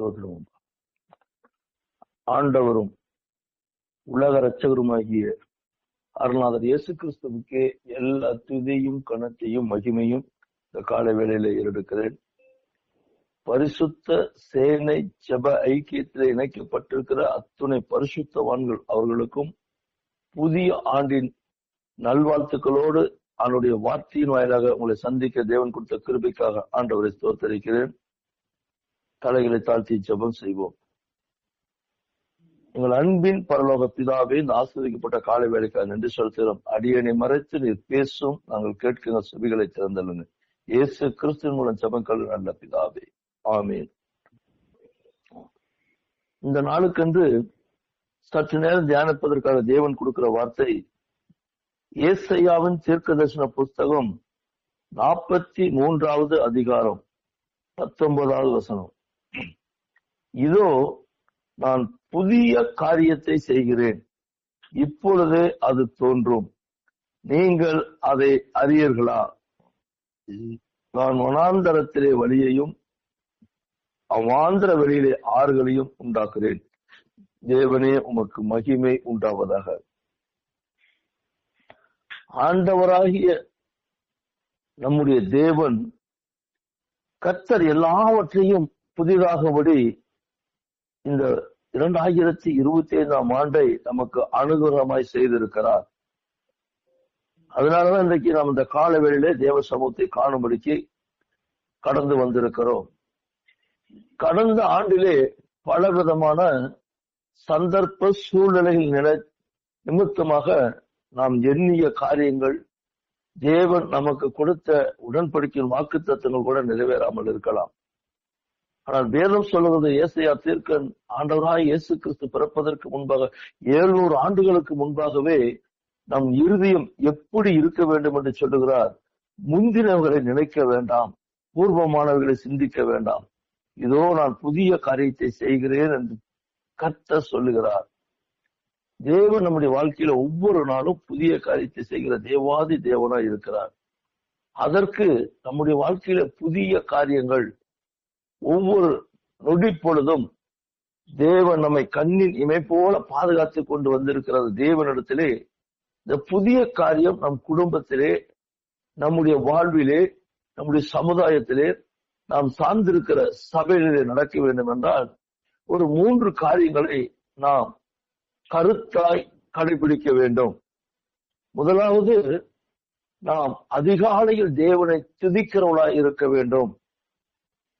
ஸ்தோத்திரம் ஆண்டவரும் உலக இரட்சகருமாகிய அருணாதர் இயேசு கிறிஸ்துவுக்கே எல்லா துதியும் கணத்தையும் மகிமையும் இந்த கால வேளையில ஏறெடுக்கிறேன். பரிசுத்த சேனை ஜெப ஐக்கியத்தில் இணைக்கப்பட்டிருக்கிற அத்துணை பரிசுத்தவான்கள் அவர்களுக்கும் புதிய ஆண்டின் நல்வாழ்த்துக்களோடு அவனுடைய வார்த்தையின் வாயிலாக உங்களை சந்திக்க தேவன் கொடுத்த கிருபிக்காக ஆண்டவரை தோத்தரிக்கிறேன் தலைகளை தாழ்த்தி ஜெபம் செய்வோம். எங்கள் அன்பின் பரலோக பிதாவே இந்த ஆசிரியப்பட்ட காலை வேலைக்காக நன்றி செலுத்துகிறோம். அடியனை மறைத்து நீர் பேசும் நாங்கள் கேட்கிற செவிகளை திறந்தல்லுங்க இயேசு கிறிஸ்துவின் மூலம் ஜெபங்கள் நல்ல பிதாவே. ஆமீன். இந்த நாளுக்கென்று சற்று நேரம் தியானிப்பதற்காக தேவன் கொடுக்கிற வார்த்தை ஏசையாவின் தீர்க்க தரிசன புஸ்தகம் நாற்பத்தி மூன்றாவது அதிகாரம் பத்தொன்பதாவது வசனம். இதோ நான் புதிய காரியத்தை செய்கிறேன். இப்பொழுதே அது தோன்றும். நீங்கள் அதை அறியீர்களா? நான் வனாந்தரத்திலே வழியையும் அவ்வாந்திர வெளியிலே ஆறுகளையும் உண்டாக்குறேன் தேவனே உமக்கு மகிமை உண்டாவதாக. ஆண்டவராகிய நம்முடைய தேவன் கத்தர் எல்லாவற்றையும் புதிதாகபடி இந்த இரண்டாயிரத்தி இருபத்தி ஐந்தாம் ஆண்டை நமக்கு அனுகூலமாய் செய்திருக்கிறார். அதனாலதான் இன்றைக்கு நாம் இந்த கால வேளையிலே தேவ சமூகத்தை காணும்படிக்கு கடந்து வந்திருக்கிறோம். கடந்த ஆண்டிலே பல விதமான சந்தர்ப்ப சூழ்நிலைகள் நிலை நிமித்தமாக நாம் எண்ணிய காரியங்கள் தேவன் நமக்கு கொடுத்த உடன்படிக்கையின் வாக்கு தத்துவங்கள் கூட நிறைவேறாமல் இருக்கலாம். ஆனால் வேதம் சொல்லுவது ஏசையா தீர்க்கன் ஆண்டவராய் இயேசு கிறிஸ்து பிறப்பதற்கு முன்பாக ஏழ்நூறு ஆண்டுகளுக்கு முன்பாகவே நம் இருதயம் எப்படி இருக்க வேண்டும் என்று சொல்லுகிறார். முந்தினவர்களை நினைக்க வேண்டாம் பூர்வமானவர்களை சிந்திக்க வேண்டாம். இதோ நான் புதிய காரியத்தை செய்கிறேன் என்று கத்த சொல்லுகிறார். தேவன் நம்முடைய வாழ்க்கையில ஒவ்வொரு நாளும் புதிய காரியத்தை செய்கிற தேவாதி தேவனாய் இருக்கிறார். அதற்கு நம்முடைய வாழ்க்கையில புதிய காரியங்கள் ஒவ்வொரு நொடி பொழுதும் தேவன் நம்மை கண்ணின் இமை போல பாதுகாத்து கொண்டு வந்திருக்கிறது. தேவனிடத்திலே இந்த புதிய காரியம் நம் குடும்பத்திலே நம்முடைய வாழ்விலே நம்முடைய சமுதாயத்திலே நாம் சார்ந்திருக்கிற சபையிலே நடக்க வேண்டும் என்றால் ஒரு மூன்று காரியங்களை நாம் கருத்தாய் கடைபிடிக்க வேண்டும். முதலாவது நாம் அதிகாலையில் தேவனை துதிக்கிறவளாய் இருக்க வேண்டும்.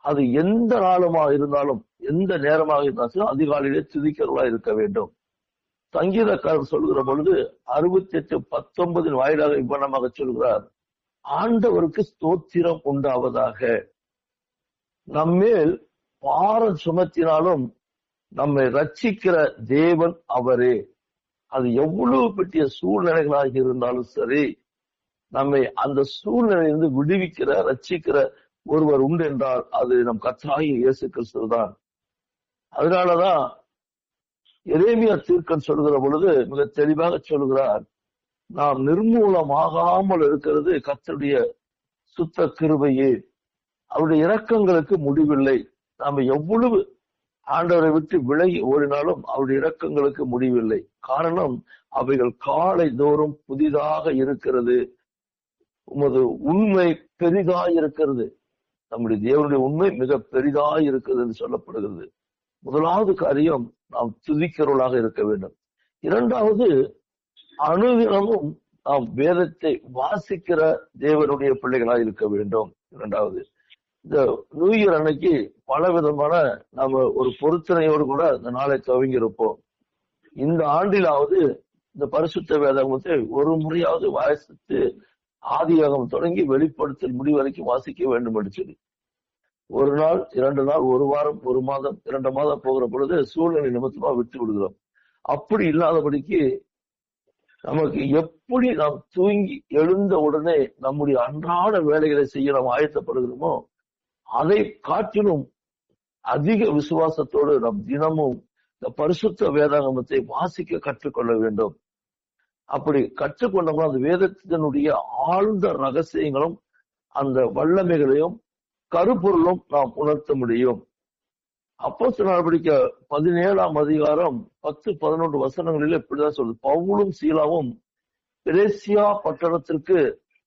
அது எந்த நாளுமாக இருந்தாலும் எந்த நேரமாக இருந்தாலும் அதிகாலையிலே துதிக்கிறவளா இருக்க வேண்டும். சங்கீதக்காரர் சொல்கிற பொழுது அறுபத்தி எட்டு பத்தொன்பதின் வாயிலாக இவ்வனமாக சொல்கிறார். ஆண்டவருக்கு ஸ்தோத்திரம் உண்டாவதாக. நம்மேல் பாரம் சுமத்தினாலும் நம்மை ரட்சிக்கிற தேவன் அவரே. அது எவ்வளவு பெரிய சூழ்நிலைகளாக இருந்தாலும் சரி நம்மை அந்த சூழ்நிலையிலிருந்து விடுவிக்கிற ரட்சிக்கிற ஒருவர் உண்டு என்றால் அது நம் கத்தாயி இயேசு கிறிஸ்து தான். அதனாலதான் எரேமியா தீர்க்கன் சொல்கிற பொழுது மிக தெளிவாக சொல்கிறார் நாம் நிர்மூலமாகாமல் இருக்கிறது கத்தருடைய சுத்த கிருபையே. அவருடைய இரக்கங்களுக்கு முடிவில்லை. நாம எவ்வளவு ஆண்டவரை விட்டு விலகி ஓடினாலும் அவருடைய இரக்கங்களுக்கு முடிவில்லை. காரணம் அவைகள் காலை தோறும் புதிதாக இருக்கிறது. உமது உண்மை பெரிதாய் இருக்கிறது நம்முடைய தேவனுடைய உண்மை மிக பெரிதாய் இருக்கிறது என்று சொல்லப்படுகிறது. முதலாவது காரியம் நாம் துதிக்கிறவர்களாக இருக்க வேண்டும். இரண்டாவது அனுதினமும் நாம் வேதத்தை வாசிக்கிற தேவனுடைய பிள்ளைகளாக இருக்க வேண்டும். இரண்டாவது இந்த நியூ இயர் அன்னைக்கு பல விதமான நாம ஒரு பொருத்தனையோடு கூட இந்த நாளை துவங்கி இருப்போம் இந்த ஆண்டிலாவது இந்த பரிசுத்த வேதகத்தை ஒரு முறையாவது வாசித்து ஆதியாகம் தொடங்கி வெளிப்படுத்தல் முடிவரைக்கும் வாசிக்க வேண்டும் என்று சொல்லி ஒரு நாள் இரண்டு நாள் ஒரு வாரம் ஒரு மாதம் இரண்டு மாதம் போகிற பொழுது சூழ்நிலை நிமித்தமா விட்டு விடுகிறோம். அப்படி இல்லாதபடிக்கு நமக்கு எப்படி நாம் தூங்கி எழுந்த உடனே நம்முடைய அன்றாட வேலைகளை செய்ய நாம் ஆயத்தப்படுகிறோமோ அதை காட்டிலும் அதிக விசுவாசத்தோடு நம் தினமும் இந்த பரிசுத்த வேதாகமத்தை வாசிக்க கற்றுக்கொள்ள வேண்டும். அப்படி கற்றுக்கொண்டோம்னா அந்த வேதத்தினுடைய ஆழ்ந்த ரகசியங்களும் அந்த வல்லமைகளையும் கருப்பொருளும் நாம் உணர்த்த முடியும். அப்போ நடவடிக்கை பதினேழாம் அதிகாரம் பத்து பதினொன்று வசனங்களில் இப்படிதான் சொல்லுது. பவுலும் சீலாவும் பிரேசியா பட்டணத்திற்கு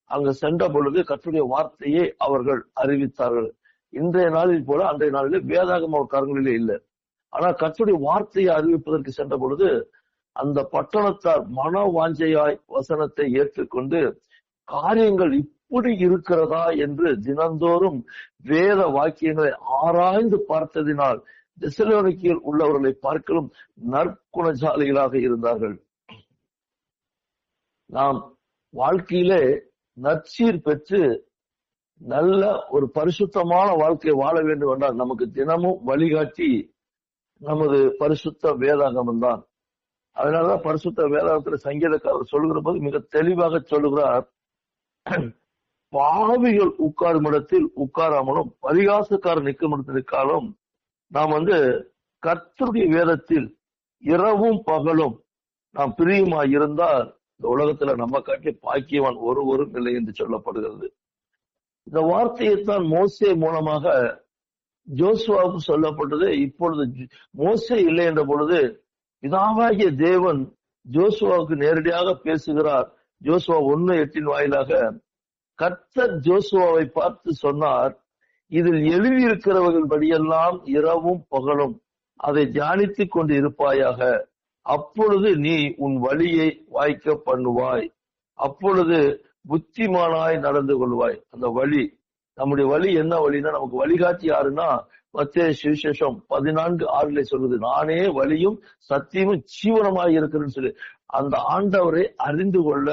அங்கு சென்ற பொழுது கற்றுடைய வார்த்தையை அவர்கள் அறிவித்தார்கள். இன்றைய நாளில் போல அன்றைய நாளில் வேதாகம கரங்களிலே இல்லை. ஆனா கற்றுடைய வார்த்தையை அறிவிப்பதற்கு சென்ற பொழுது அந்த பட்டணத்தார் மன வாஞ்சையாய் வசனத்தை ஏற்றுக்கொண்டு காரியங்கள் இப்படி இருக்கிறதா? என்று தினந்தோறும் வேத வாக்கியங்களை ஆராய்ந்து பார்த்ததினால் திசலோனிக்கில் உள்ளவர்களை பார்க்கலும் நற்குணசாலிகளாக இருந்தார்கள். நாம் வாழ்க்கையிலே நற்சீர் பெற்று நல்ல ஒரு பரிசுத்தமான வாழ்க்கையை வாழ வேண்டும் என்றால் நமக்கு தினமும் வழிகாட்டி நமது பரிசுத்த வேதாகமம் தான். அதனாலதான் பரிசுத்த வேதாகத்துல சங்கீதக்காரர் சொல்லுகிற போது மிக தெளிவாக சொல்லுகிறார். பாவிகள் உட்காரும் இடத்தில் உட்காராமலும் பரிகாசக்காரர் நிற்கும் இடத்தில் இருக்காலும் நாம் வந்து கர்த்தருடைய வேதத்தில் இரவும் பகலும் நாம் பிரியுமா இருந்தால் இந்த உலகத்துல நம்ம காட்டி பாக்கியவான் ஒருவரும் இல்லை என்று சொல்லப்படுகிறது. இந்த வார்த்தையை தான் மோசே மூலமாக ஜோசுவாவுக்கு சொல்லப்பட்டது. இப்பொழுது மோசே இல்லை என்ற பொழுது பிதாவாகிய தேவன் ஜோசுவாவுக்கு நேரடியாக பேசுகிறார். ஜோசுவா ஒன்னு எட்டின் வாயிலாக கர்த்தர் ஜோசுவாவை பார்த்து சொன்னார் இதில் எழுதியிருக்கிறவர்கள் படியெல்லாம் இரவும் பகலும் அதை தியானித்துக் கொண்டு இருப்பாயாக. அப்பொழுது நீ உன் வழியை வாய்க்க பண்ணுவாய். அப்பொழுது புத்திமானாய் நடந்து கொள்வாய். அந்த வழி நம்முடைய வழி என்ன வழின்னா நமக்கு வழிகாட்டி யாருன்னா மத்திய சுவிசேஷம் பதினான்கு ஆறுல சொல்லுது நானே வழியும் சத்தியமும் ஜீவனமாக இருக்கிறேன்னு சொல்லி. அந்த ஆண்டவரை அறிந்து கொள்ள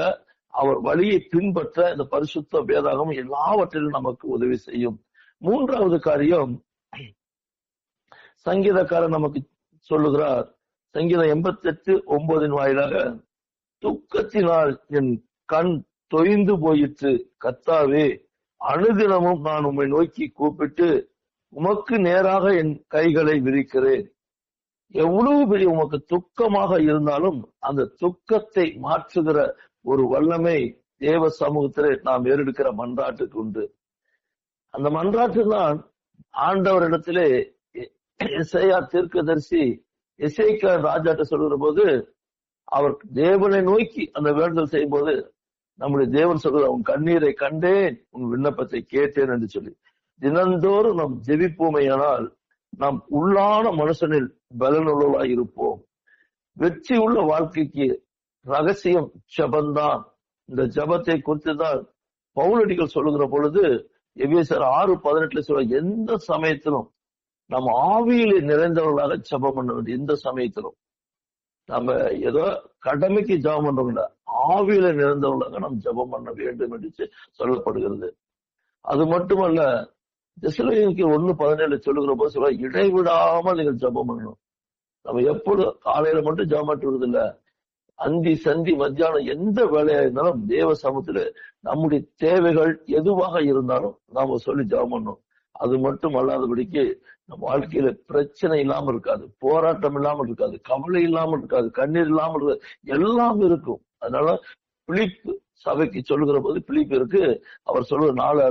அவர் வழியை பின்பற்ற இந்த பரிசுத்த வேதாகம் எல்லாவற்றிலும் நமக்கு உதவி செய்யும். மூன்றாவது காரியம் சங்கீதக்காரர் நமக்கு சொல்லுகிறார் சங்கீதம் எண்பத்தி எட்டு ஒன்பதின் வாயிலாக துக்கத்தினால் என் கண் தொய்ந்து போயிற்று கத்தாவே அனுதினமும் நான் உம்மை நோக்கி கூப்பிட்டு உமக்கு நேராக என் கைகளை விரிக்கிறேன். எவ்வளவு பெரிய உமக்கு துக்கமாக இருந்தாலும் அந்த துக்கத்தை மாற்றுகிற ஒரு வல்லமை தேவ சமூகத்திலே நாம் ஏறெடுக்கிற மன்றாட்டுக்கு உண்டு. அந்த மன்றாட்டு தான் ஆண்டவரிடத்திலே எஸ்ஐயா தீர்க்கதரிசி எஸ்ஐக்கா ராஜாட்ட சொல்கிற போது அவர் தேவனை நோக்கி அந்த வேண்டுதல் செய்யும் போது நம்முடைய தேவன் சொல்கிற உன் கண்ணீரை கண்டேன் உன் விண்ணப்பத்தை கேட்டேன் என்று சொல்லி. தினந்தோறும் நாம் ஜெபிப்போமையானால் நாம் உள்ளான மனுஷனில் பலனுள்ளவர்களாய் இருப்போம். வெற்றி உள்ள வாழ்க்கைக்கு ரகசியம் ஜபந்தான். இந்த ஜபத்தை குறித்து தான் பவுலடிகள் சொல்லுகிற பொழுது எவ்வியசர் ஆறு பதினெட்டுல சொல்ல எந்த சமயத்திலும் நம்ம ஆவியிலே நிறைந்தவர்களாக ஜபம் பண்ண வேண்டும் எந்த சமயத்திலும். நம்ம ஏதோ கடமைக்கு ஜபம் பண்றோம்ல ஆவியில நிறைந்தவர்களாக நாம் ஜபம் பண்ண வேண்டும் என்று சொல்லப்படுகிறது. அது மட்டுமல்ல திசைக்கு ஒண்ணு பதினேழு சொல்லுகிற போது சொல்ல இடைவிடாமல் நீங்கள் ஜபம் பண்ணணும். நம்ம எப்பொழுது காலையில மட்டும் ஜபம் பண்ணுறது இல்ல அந்தி சந்தி மத்தியானம் எந்த வேலையா இருந்தாலும் தேவ சமத்துல நம்முடைய தேவைகள் எதுவாக இருந்தாலும் நாம சொல்லி ஜபம் பண்ணணும். அது மட்டும் அல்லாதபடிக்கு நம்ம வாழ்க்கையில பிரச்சனை இல்லாம இருக்காது போராட்டம் இல்லாம இருக்காது கவலை இல்லாம இருக்காது கண்ணீர் இல்லாம இருக்காது எல்லாம் இருக்கும். அதனால பிளிப்பு சபைக்கு சொல்லுகிற போது பிளிப்பு இருக்கு. அவர் சொல்ற நாலு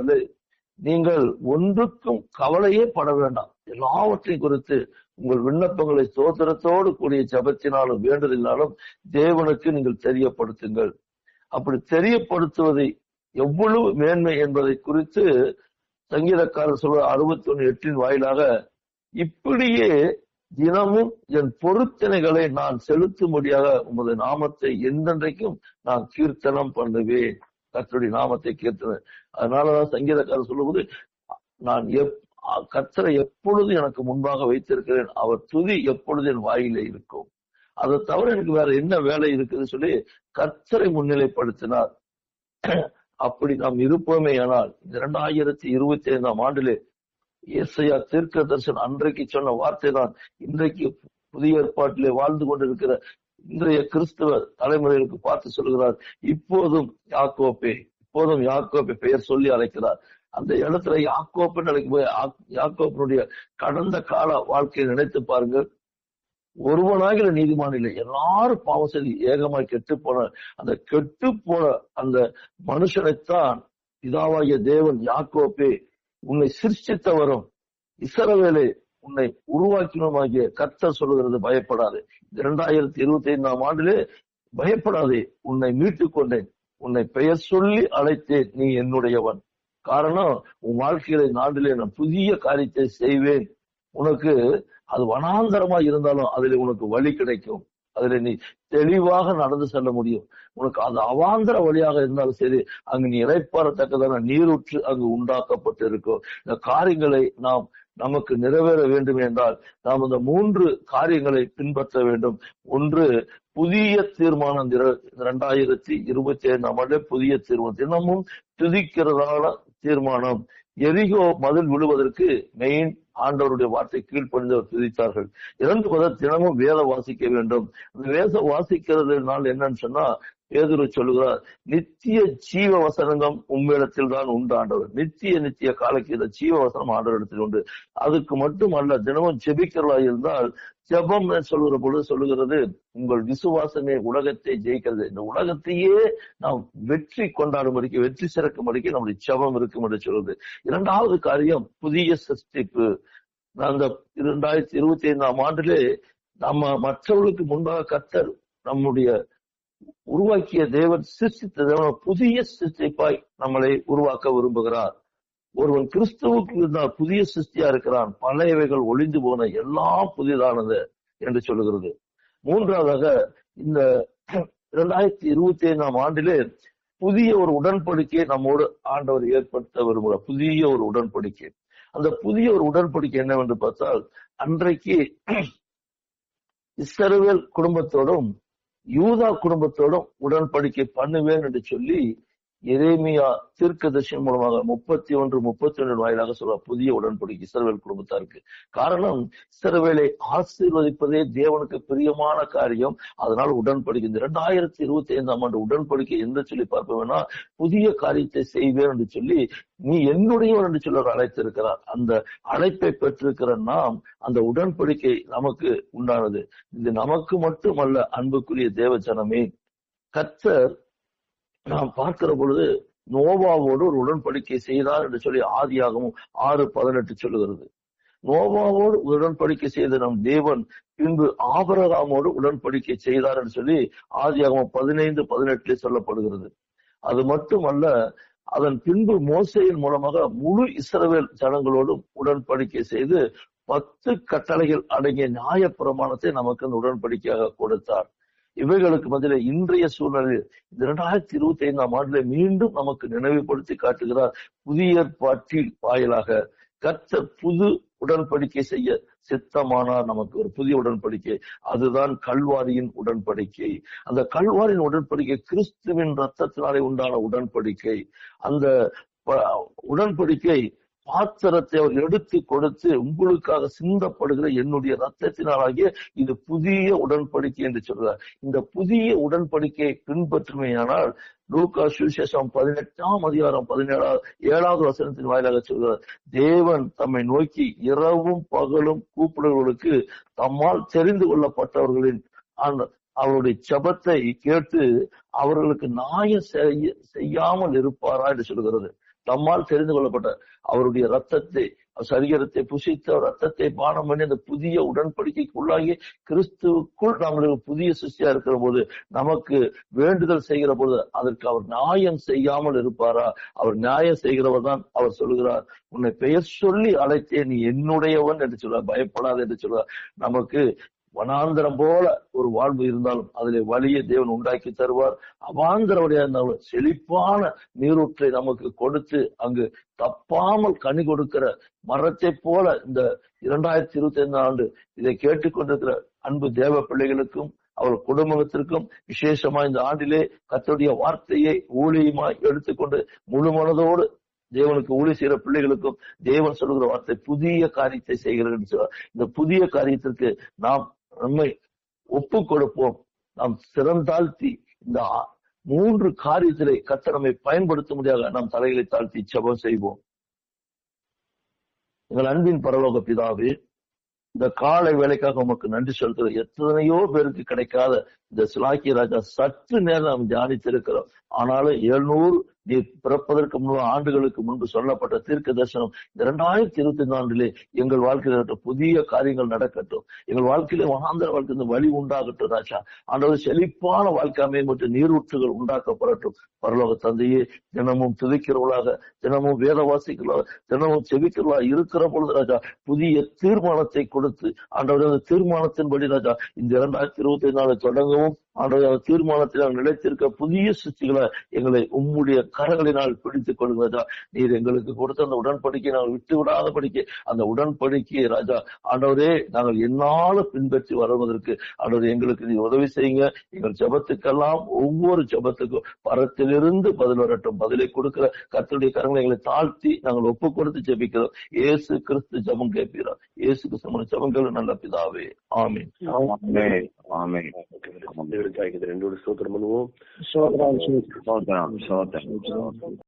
நீங்கள் ஒன்றுக்கும் கவலையே பட வேண்டாம். எல்லாவற்றையும் குறித்து உங்கள் விண்ணப்பங்களை சோதனத்தோடு கூடிய ஜபத்தினாலும் வேண்டதினாலும் தேவனுக்கு நீங்கள் தெரியப்படுத்துங்கள். அப்படி தெரியப்படுத்துவதை எவ்வளவு மேன்மை என்பதை குறித்து சங்கீதக்காரர் சொல்ற அறுபத்தி ஒன்று எட்டின் வாயிலாக இப்படியே தினமும் என் பொருத்தனைகளை நான் செலுத்தும்படியாக உமது நாமத்தை எந்தென்றைக்கும் நான் கீர்த்தனம் பண்ணுவேன். கத்தருடைய நாமத்தை கீர்த்தனை அதனாலதான் சங்கீதக்காரர் சொல்லும்போது நான் எப் கத்தரை எப்பொழுது எனக்கு முன்பாக வைத்திருக்கிறேன் அவர் துதி எப்பொழுது என் வாயிலே இருக்கும். அதை தவிர எனக்கு வேற என்ன வேலை இருக்குதுன்னு சொல்லி கத்தரை முன்னிலைப்படுத்தினார். அப்படி நாம் இருப்போமே ஆனால் இரண்டாயிரத்தி இருபத்தி ஐந்தாம் ஆண்டிலே இயேசையா தீர்க்க தரிசனம் அன்றைக்கு சொன்ன வார்த்தை தான் இன்றைக்கு புதிய ஏற்பாட்டிலே வாழ்ந்து கொண்டிருக்கிற இன்றைய கிறிஸ்துவ தலைமுறைகளுக்கு பார்த்து சொல்கிறார் இப்போதும் யாக்கோப்பே இப்போதும் யாக்கோப்பை பெயர் சொல்லி அழைக்கிறார். அந்த இடத்துல யாக்கோப்பன் அழைக்கும் போது யாக்கோப்பனுடைய கடந்த கால வாழ்க்கையை நினைத்து பாருங்கள். ஒருவனாகிற நீதிமான் இல்லை. எல்லாரும் பாவம் செய்து ஏகமாய் கெட்டு போன அந்த கெட்டு போன அந்த மனுஷனைத்தான் இதாவாகிய தேவன் யாக்கோப்பே உன்னை சிருஷ்டித்தவரும் இசரவேலை உன்னை உருவாக்கினோமாகிய கர்த்தர் சொல்லுகிறது பயப்படாது. இரண்டாயிரத்தி இருபத்தி ஐந்தாம் ஆண்டிலே பயப்படாதே உன்னை மீட்டுக் கொண்டேன். உன்னை பெயர் சொல்லி அழைத்தேன் நீ என்னுடையவன். காரணம் உன் வாழ்க்கையில இந்த ஆண்டிலே நான் புதிய காரியத்தை செய்வேன். உனக்கு அது வனாந்தரமா இருந்தாலும் அதுல உனக்கு வழி கிடைக்கும். அதுல நீ தெளிவாக நடந்து செல்ல முடியும். உனக்கு அது அவாந்தர வழியாக இருந்தாலும் சரி அங்கு நீ இறைப்பாறத்தக்கதான நீரூற்று அங்கு உண்டாக்கப்பட்டு இருக்கும் இந்த காரியங்களை நாம் நமக்கு நிறைவேற வேண்டும் என்றால் நாம் இந்த மூன்று காரியங்களை பின்பற்ற வேண்டும். ஒன்று புதிய தீர்மானம் இரண்டாயிரத்தி இருபத்தி ஐந்தாம் ஆண்டு புதிய தீர்மானம். தினமும் துதிக்கிறதான தீர்மானம். எரிகோ மதில் விழுவதற்கு மெயின் ஆண்டவருடைய வார்த்தை கீழ்ப்பணிந்தவர் துதித்தார்கள். இரண்டு பதம் தினமும் வேத வாசிக்க வேண்டும். அந்த வேத வாசிக்கிறதுனால என்னன்னு சொன்னா பேதுரு சொல்லுகிறார் நித்திய ஜீவ வசனங்கம் உம்மிடத்தில் தான் உண்டு ஆண்டவர். நித்திய நித்திய காலக்கு இந்த ஜீவ வசனம் ஆண்டவரிடத்தில் உண்டு. அதுக்கு மட்டுமல்ல தினமும் ஜெபிக்கிறதா இருந்தால் ஜெபம் சொல்லுகிற பொழுது சொல்லுகிறது உங்கள் விசுவாசமே உலகத்தை ஜெயிக்கிறது. இந்த உலகத்தையே நாம் வெற்றி கொண்டாடும்படிக்கு வெற்றி சிறக்கும்படிக்கு நம்முடைய ஜெபம் இருக்கும் என்று சொல்லுது இரண்டாவது காரியம் புதிய சஷ்டிப்பு அந்த இரண்டாயிரத்தி இருபத்தி ஐந்தாம் ஆண்டிலே நம்ம மற்றவர்களுக்கு முன்பாக கத்தர் நம்முடைய உருவாக்கிய தேவன் சிருஷ்டித்த தேவன் புதிய சிருஷ்டிப்பாய் நம்மளை உருவாக்க விரும்புகிறார். ஒருவன் கிறிஸ்துவுக்கு இருந்தால் புதிய சிருஷ்டியா இருக்கிறான். பழையவைகள் ஒளிந்து போன எல்லாம் புதிதானது என்று சொல்லுகிறது. மூன்றாவதாக இந்த இரண்டாயிரத்தி இருபத்தி ஐந்தாம் ஆண்டிலே புதிய ஒரு உடன்படிக்கையை நம்மோடு ஆண்டவர் ஏற்படுத்த விரும்புகிறார். புதிய ஒரு உடன்படிக்கை. அந்த புதிய ஒரு உடன்படிக்கை என்னவென்று பார்த்தால் அன்றைக்கு இஸ்ரவேல் குடும்பத்தோடும் யூதா குடும்பத்தோடும் உடன்படிக்கை பண்ணுவேன் என்று சொல்லி எரேமியா தீர்க்கதர்ஷன் மூலமாக முப்பத்தி ஒன்று முப்பத்தி ஒன்று வாயிலாக சொல்ற புதிய உடன்படிக்கை இசரவேல் குடும்பத்தாருக்கு. காரணம் இசரவேலை ஆசீர்வதிப்பதே தேவனுக்கு பிரியமான காரியம். அதனால் உடன்படிக்கை. இந்த இரண்டாயிரத்தி இருபத்தி ஐந்தாம் ஆண்டு உடன்படிக்கை எந்த சொல்லி பார்ப்போம்னா புதிய காரியத்தை செய்வேன் என்று சொல்லி நீ என்னுடையவன் என்று சொல்ல அழைத்திருக்கிறார். அந்த அழைப்பை பெற்றிருக்கிற நாம் அந்த உடன்படிக்கை நமக்கு உண்டானது. இது நமக்கு மட்டுமல்ல அன்புக்குரிய தேவ ஜனமே. கத்தர் நாம் பார்க்கிற பொழுது நோவாவோடு ஒரு உடன்படிக்கை செய்தார் என்று சொல்லி ஆதியாகவும் ஆறு பதினெட்டு சொல்லுகிறது. நோவாவோடு உடன்படிக்கை செய்த நம் தேவன் பின்பு ஆபரகாமோடு உடன்படிக்கை செய்தார் என்று சொல்லி ஆதியாகமம் பதினைந்து பதினெட்டுல சொல்லப்படுகிறது. அது மட்டுமல்ல அதன் பின்பு மோசையின் மூலமாக முழு இஸ்ரவேல் ஜனங்களோடும் உடன்படிக்கை செய்து பத்து கட்டளைகள் அடங்கிய நியாய பிரமாணத்தை நமக்கு அந்த உடன்படிக்கையாக கொடுத்தார். இவைகளுக்கு பதில இன்றைய சூழ்நிலையில் இரண்டாயிரத்தி இருபத்தி ஐந்தாம் ஆண்டுல மீண்டும் நமக்கு நினைவுபடுத்தி காட்டுகிறார் புதிய பாட்டில் வாயிலாக. கத்த புது உடன்படிக்கை செய்ய சித்தமானார் நமக்கு ஒரு புதிய உடன்படிக்கை. அதுதான் கல்வாரியின் உடன்படிக்கை. அந்த கல்வாரியின் உடன்படிக்கை கிறிஸ்துவின் ரத்தத்தினாலே உண்டான உடன்படிக்கை. அந்த உடன்படிக்கை பாத்திரத்தை அவர் எடுத்து கொடுத்து உங்களுக்காக சிந்தப்படுகிற என்னுடைய ரத்தத்தினாலாகிய இது புதிய உடன்படிக்கை என்று சொல்றார். இந்த புதிய உடன்படிக்கையை பின்பற்றுமையானால் லூகா சுவிசேஷம் பதினெட்டாம் அதிகாரம் பதினேழாவது ஏழாவது வசனத்தின் வாயிலாக சொல்கிறார். தேவன் தம்மை நோக்கி இரவும் பகலும் கூப்பிடுவர்களுக்கு தம்மால் தெரிந்து கொள்ளப்பட்டவர்களின் அவருடைய ஜபத்தை கேட்டு அவர்களுக்கு நாயம் செய்யாமல் இருப்பாரா என்று சொல்கிறது. தம்மால் தெரிந்து கொள்ளப்பட்ட அவருடைய ரத்தத்தை சரீரத்தை புசித்த ரத்தத்தை பானம் பண்ணி அந்த புதிய உடன்படிக்கைக்கு உள்ளாகி கிறிஸ்துவுக்குள் நம்மளுக்கு புதிய சிஷ்யா இருக்கிற போது நமக்கு வேண்டுதல் செய்கிற போது அதற்கு அவர் நியாயம் செய்யாமல் இருப்பாரா? அவர் நியாயம் செய்கிறவர் தான் அவர் சொல்லுகிறார் உன்னை பெயர் சொல்லி அழைத்தே நீ என்னுடையவன் என்று சொல்றார் பயப்படாத என்று சொல்றார் நமக்கு வனாந்திரம் போல ஒரு வாழ்வு இருந்தாலும் அதிலே வழியை தேவன் உண்டாக்கி தருவார். அவாந்திர வழியா இருந்தாலும் செழிப்பான நீரூற்றை நமக்கு கொடுத்து அங்கு தப்பாமல் கனி கொடுக்கிற மரத்தை போல இந்த இரண்டாயிரத்தி இருபத்தி ஐந்து ஆண்டு இதை கேட்டுக்கொண்டிருக்கிற அன்பு தேவ பிள்ளைகளுக்கும் அவர் குடும்பத்திற்கும் விசேஷமா இந்த ஆண்டிலே கத்தோடைய வார்த்தையை ஊழியமாய் எடுத்துக்கொண்டு முழு மனதோடு தேவனுக்கு ஊழி செய்கிற பிள்ளைகளுக்கும் தேவன் சொல்லுகிற வார்த்தை புதிய காரியத்தை செய்கிறார் இந்த புதிய காரியத்திற்கு நாம் நம்மை ஒப்பு கொடுப்போம். நாம் சிறந்தாழ்த்தி இந்த மூன்று காரியத்திலே கத்த நம்மை பயன்படுத்த முடியாத நாம் தலைகளை தாழ்த்தி செபம் செய்வோம். எங்கள் அன்பின் பரலோக பிதாவே இந்த காலை வேலைக்காக உமக்கு நன்றி செலுத்துகிறோம் எத்தனையோ பேருக்கு கிடைக்காத இந்த சிலாக்கிய ராஜா சற்று நேரம் நாம் தியானித்திருக்கிறோம். ஆனாலும் எழுநூறு நீ பிறப்பதற்கு முன்பு ஆண்டுகளுக்கு முன்பு சொல்லப்பட்ட தீர்க்க தரிசனம். இரண்டாயிரத்தி இருபத்தி ஆண்டிலே எங்கள் வாழ்க்கையில் புதிய காரியங்கள் நடக்கட்டும். எங்கள் வாழ்க்கையிலே வனாந்தர வாழ்க்கை இந்த வழி உண்டாகட்டும் ராஜா. ஆண்டவர் செழிப்பான வாழ்க்கை அமையும் மற்றும் நீரூற்றுகள் உண்டாக்கப்படட்டும். பரலோக தந்தையே தினமும் துதிக்கிறவளாக தினமும் வேத வாசிக்கிறவளாக தினமும் செவிக்கிறவளாக இருக்கிற பொழுது ராஜா புதிய தீர்மானத்தை கொடுத்து ஆண்டவர் அந்த தீர்மானத்தின்படி ராஜா இந்த இரண்டாயிரத்தி இருபத்தி நாலு தொடங்கவும் ஆண்டவர் தீர்மானத்தில் நிலைத்திருக்க புதிய சுத்திகளை எங்களை உம்முடைய கரங்களினால் பிடித்துக் கொள்வதா நீர் எங்களுக்கு கொடுத்த அந்த உடன்படிக்கை நாங்கள் விட்டு விடாத படிக்க அந்த உடன்படிக்கையை ராஜா ஆண்டவரே நாங்கள் என்னாலும் பின்பற்றி வருவதற்கு ஆண்டவர் எங்களுக்கு நீ உதவி செய்யுங்க. எங்கள் ஜெபத்துக்கெல்லாம் ஒவ்வொரு ஜெபத்துக்கும் பரத்திலிருந்து பதில் வரட்டும். பதிலை கொடுக்கிற கத்தருடைய கரங்களை எங்களை தாழ்த்தி நாங்கள் ஒப்பு கொடுத்து ஜெபிக்கிறோம். இயேசு கிறிஸ்து ஜெபம் கேட்கிறார் ஏசு கிறிஸ்து ஜபங்கள் நல்ல பிதாவே. ஆமீன். ஆமென். ஆமென். தேவனுக்காக இந்த ரெண்டு ஸ்தோத்திரம் பண்ணுவோம் சோதரம் சோதரம் சோதரம்